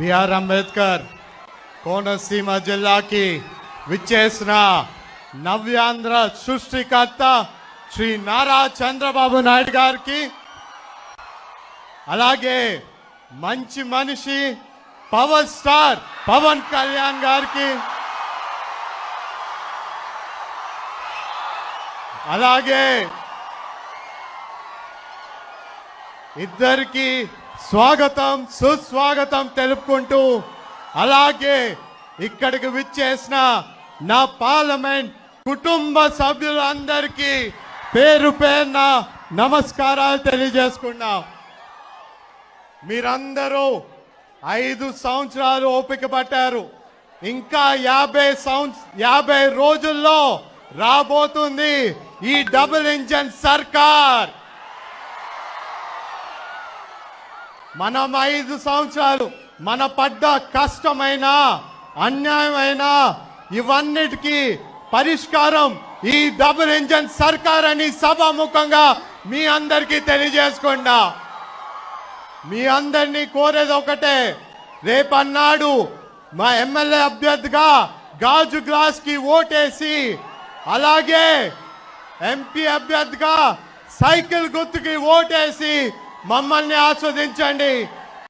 BR Ambedkar Konaseema జిల్లాకి విచ్చేసిన నవ్యాంధ్ర సృష్టికర్త శ్రీ నారా చంద్రబాబు నాయుడు గారికి అలాగే మంచి మనిషి పవర్ స్టార్ పవన్ కళ్యాణ్ గారికి అలాగే ఇద్దరికి స్వాగతం సుస్వాగతం తెలుపుకుంటూ అలాగే ఇక్కడికి విచ్చేసిన నా పార్లమెంట్ కుటుంబ సభ్యులందరికీ పేరు పేరున నమస్కారాలు తెలియజేసుకున్నాం. మీరందరూ ఐదు సంవత్సరాలు ఓపిక పట్టారు. ఇంకా యాభై సంవత్స యాభై రోజుల్లో రాబోతుంది ఈ డబుల్ ఇంజన్ సర్కార్. మనం ఐదు సంవత్సరాలు మన పడ్డ కష్టమైన అన్యాయమైన ఇవన్నిటికీ పరిష్కారం ఈ డబుల్ ఇంజన్ సర్కార్ అని సభాముఖంగా మీ అందరికీ తెలియజేసుకుండా మీ అందరినీ కోరేది ఒకటే రేపన్నాడు మా ఎమ్మెల్యే అభ్యర్థిగా గాజు గ్లాస్కి ఓటేసి అలాగే ఎంపీ అభ్యర్థిగా సైకిల్ గుర్తుకి ఓటేసి మమ్మల్ని ఆస్వాదించండి.